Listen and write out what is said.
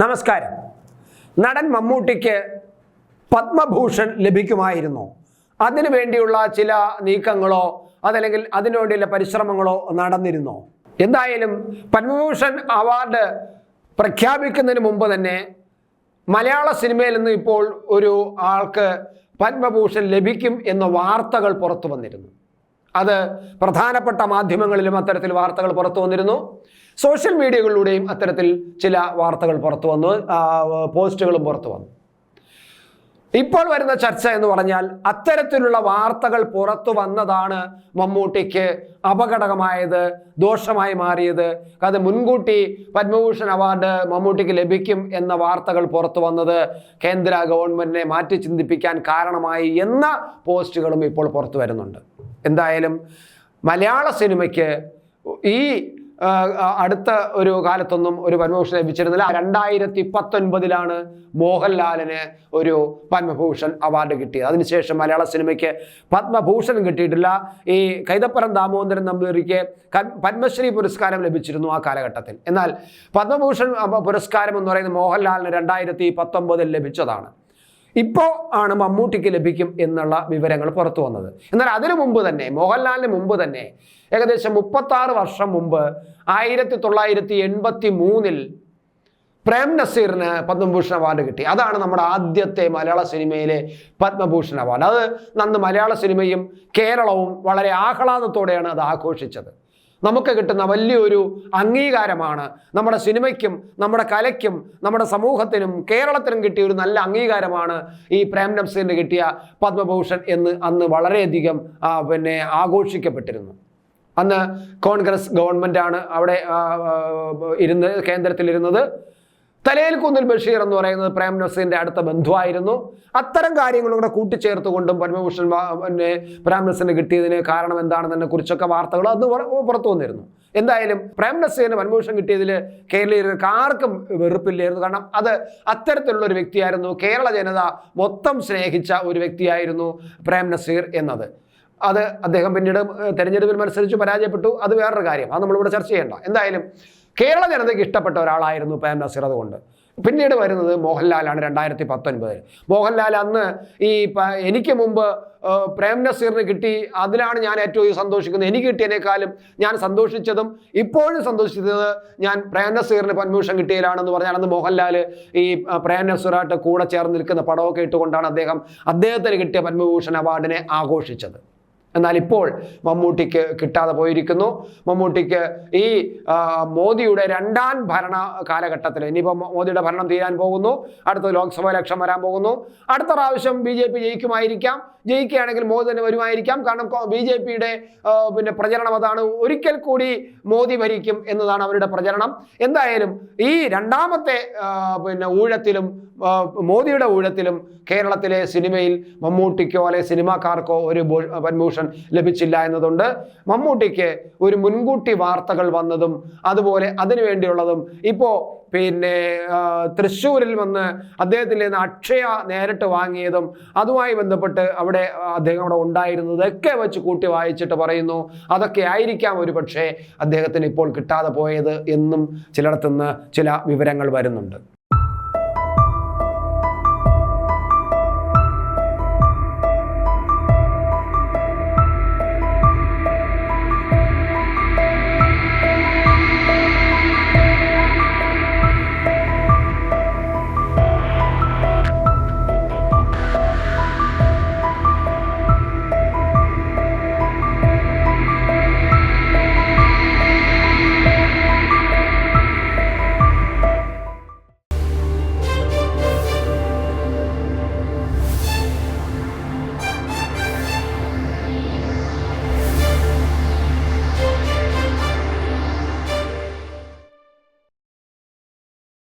നമസ്കാരം. നടൻ മമ്മൂട്ടിക്ക് പത്മഭൂഷൺ ലഭിക്കുമായിരുന്നു. അതിനു വേണ്ടിയുള്ള ചില നീക്കങ്ങളോ അതല്ലെങ്കിൽ അതിനു വേണ്ടിയുള്ള പരിശ്രമങ്ങളോ നടന്നിരുന്നോ. എന്തായാലും പത്മഭൂഷൺ അവാർഡ് പ്രഖ്യാപിക്കുന്നതിന് മുമ്പ് തന്നെ മലയാള സിനിമയിൽ നിന്ന് ഇപ്പോൾ ഒരു ആൾക്ക് പത്മഭൂഷൺ ലഭിക്കും എന്ന വാർത്തകൾ പുറത്തു വന്നിരുന്നു. അത് പ്രധാനപ്പെട്ട മാധ്യമങ്ങളിലും അത്തരത്തിൽ വാർത്തകൾ പുറത്തു വന്നിരുന്നു. സോഷ്യൽ മീഡിയകളിലൂടെയും അത്തരത്തിൽ ചില വാർത്തകൾ പുറത്തു വന്നു. പോസ്റ്റുകളും പുറത്തു വന്നു. ഇപ്പോൾ വരുന്ന ചർച്ച എന്ന് പറഞ്ഞാൽ അത്തരത്തിലുള്ള വാർത്തകൾ പുറത്തു വന്നതാണ് മമ്മൂട്ടിക്ക് അപകടകമായത് ദോഷമായി മാറിയത്. അത് മുൻകൂട്ടി പത്മഭൂഷൺ അവാർഡ് മമ്മൂട്ടിക്ക് ലഭിക്കും എന്ന വാർത്തകൾ പുറത്തു വന്നത് കേന്ദ്ര ഗവൺമെന്റിനെ മാറ്റി ചിന്തിപ്പിക്കാൻ കാരണമായി എന്ന പോസ്റ്റുകളും ഇപ്പോൾ പുറത്തു വരുന്നുണ്ട്. എന്തായാലും മലയാള സിനിമയ്ക്ക് ഈ അടുത്ത ഒരു കാലത്തൊന്നും ഒരു പത്മഭൂഷൺ ലഭിച്ചിരുന്നില്ല. രണ്ടായിരത്തി പത്തൊൻപതിലാണ് മോഹൻലാലിന് ഒരു പത്മഭൂഷൺ അവാർഡ് കിട്ടിയത്. അതിനുശേഷം മലയാള സിനിമയ്ക്ക് പത്മഭൂഷൺ കിട്ടിയിട്ടില്ല. ഈ കൈതപ്പുറം ദാമോദരൻ നമ്പൂതിരിക്ക് പത്മശ്രീ പുരസ്കാരം ലഭിച്ചിരുന്നു ആ കാലഘട്ടത്തിൽ. എന്നാൽ പത്മഭൂഷൺ പുരസ്കാരം എന്ന് പറയുന്നത് മോഹൻലാലിന് രണ്ടായിരത്തി പത്തൊമ്പതിൽ ലഭിച്ചതാണ്. ഇപ്പോൾ ആണ് മമ്മൂട്ടിക്ക് ലഭിക്കും എന്നുള്ള വിവരങ്ങൾ പുറത്തു വന്നത്. എന്നാൽ അതിനു മുമ്പ് തന്നെ മോഹൻലാലിന് മുമ്പ് തന്നെ ഏകദേശം മുപ്പത്താറ് വർഷം മുമ്പ് ആയിരത്തി തൊള്ളായിരത്തി എൺപത്തി മൂന്നിൽ പ്രേം നസീറിന് പത്മഭൂഷൺ അവാർഡ് കിട്ടി. അതാണ് നമ്മുടെ ആദ്യത്തെ മലയാള സിനിമയിലെ പത്മഭൂഷൺ അവാർഡ്. അത് നന്ന് മലയാള സിനിമയും കേരളവും വളരെ ആഹ്ലാദത്തോടെയാണ് അത് ആഘോഷിച്ചത്. നമുക്ക് കിട്ടുന്ന വലിയൊരു അംഗീകാരമാണ്. നമ്മുടെ സിനിമയ്ക്കും നമ്മുടെ കലയ്ക്കും നമ്മുടെ സമൂഹത്തിനും കേരളത്തിനും കിട്ടിയ ഒരു നല്ല അംഗീകാരമാണ് ഈ പ്രേം നംസിന് കിട്ടിയ പത്മഭൂഷൺ എന്ന് അന്ന് വളരെയധികം പിന്നെ ആഘോഷിക്കപ്പെട്ടിരുന്നു. അന്ന് കോൺഗ്രസ് ഗവൺമെന്റാണ് അവിടെ ഇരുന്ന് കേന്ദ്രത്തിലിരുന്നത്. തലയിൽ കുന്നിൽ ബഷീർ എന്ന് പറയുന്നത് പ്രേം നസീറിന്റെ അടുത്ത ബന്ധുവായിരുന്നു. അത്തരം കാര്യങ്ങളും കൂടെ കൂട്ടിച്ചേർത്തുകൊണ്ടും പത്മഭൂഷൺ വാ- പിന്നെ പ്രേം നസീറിന് കിട്ടിയതിന് കാരണം എന്താണെന്നതിനെ കുറിച്ചൊക്കെ വാർത്തകൾ അന്ന് പുറത്തു വന്നിരുന്നു. എന്തായാലും പ്രേം നസീറിന് പത്മഭൂഷൺ കിട്ടിയതിൽ കേരളീയർക്ക് ആർക്കും വെറുപ്പില്ലായിരുന്നു. കാരണം അത് അത്തരത്തിലുള്ള ഒരു വ്യക്തിയായിരുന്നു. കേരള ജനത മൊത്തം സ്നേഹിച്ച ഒരു വ്യക്തിയായിരുന്നു പ്രേം നസീർ എന്നത്. അത് അദ്ദേഹം പിന്നീട് തെരഞ്ഞെടുപ്പിൽ മത്സരിച്ച് പരാജയപ്പെട്ടു. അത് വേറൊരു കാര്യം. അത് നമ്മളിവിടെ ചർച്ച ചെയ്യേണ്ട. എന്തായാലും കേരള ജനതയ്ക്ക് ഇഷ്ടപ്പെട്ട ഒരാളായിരുന്നു പ്രേം നസീർ അതുകൊണ്ട്. പിന്നീട് വരുന്നത് മോഹൻലാലാണ് രണ്ടായിരത്തി പത്തൊൻപതിൽ മോഹൻലാൽ അന്ന് ഈ എനിക്ക് മുമ്പ് പ്രേം നസീറിന് കിട്ടി അതിലാണ് ഞാൻ ഏറ്റവും സന്തോഷിക്കുന്നത്. എനിക്ക് കിട്ടിയതിനേക്കാളും ഞാൻ സന്തോഷിച്ചതും ഇപ്പോഴും സന്തോഷിച്ചത് ഞാൻ പ്രേം നസീറിന് പന്മൂഷൻ കിട്ടിയതിലാണെന്ന് പറഞ്ഞാൽ അന്ന് മോഹൻലാൽ ഈ പ്രേം നസീറായിട്ട് കൂടെ ചേർന്ന് നിൽക്കുന്ന പടമൊക്കെ ഇട്ടുകൊണ്ടാണ് അദ്ദേഹം അദ്ദേഹത്തിന് കിട്ടിയ പത്മഭൂഷൺ അവാർഡിനെ ആഘോഷിച്ചത്. എന്നാൽ ഇപ്പോൾ മമ്മൂട്ടിക്ക് കിട്ടാതെ പോയിരിക്കുന്നു. മമ്മൂട്ടിക്ക് ഈ മോദിയുടെ രണ്ടാം ഭരണ കാലഘട്ടത്തിൽ ഇനിയിപ്പോൾ മോദിയുടെ ഭരണം തീരാൻ പോകുന്നു. അടുത്ത ലോക്സഭ ഇലക്ഷൻ വരാൻ പോകുന്നു. അടുത്ത പ്രാവശ്യം ബി ജെ പി ജയിക്കുമായിരിക്കാം. ജയിക്കുകയാണെങ്കിൽ മോദി തന്നെ വരുമായിരിക്കാം. കാരണം ബി ജെ പിയുടെ പിന്നെ പ്രചരണം അതാണ്. ഒരിക്കൽ കൂടി മോദി ഭരിക്കും എന്നതാണ് അവരുടെ പ്രചരണം. എന്തായാലും ഈ രണ്ടാമത്തെ പിന്നെ ഊഴത്തിലും മോദിയുടെ ഊഴത്തിലും കേരളത്തിലെ സിനിമയിൽ മമ്മൂട്ടിക്കോ അല്ലെ സിനിമാക്കാർക്കോ ഒരു ഭൂ- ലഭിച്ചില്ല എന്നതുകൊണ്ട് മമ്മൂട്ടിക്ക് ഒരു മുൻകൂട്ടി വാർത്തകൾ വന്നതും അതുപോലെ അതിനു വേണ്ടിയുള്ളതും. ഇപ്പോൾ പിന്നെ തൃശ്ശൂരിൽ വന്ന് അദ്ദേഹത്തിൽ നിന്ന് അക്ഷയ നേരിട്ട് വാങ്ങിയതും അതുമായി ബന്ധപ്പെട്ട് അവിടെ അദ്ദേഹം അവിടെ ഉണ്ടായിരുന്നതൊക്കെ വെച്ച് കൂട്ടി വായിച്ചിട്ട് പറയുന്നു. അതൊക്കെ ആയിരിക്കാം ഒരു പക്ഷേ അദ്ദേഹത്തിന് ഇപ്പോൾ കിട്ടാതെ പോയത് എന്നും ചിലയിടത്തുനിന്ന് ചില വിവരങ്ങൾ വരുന്നുണ്ട്.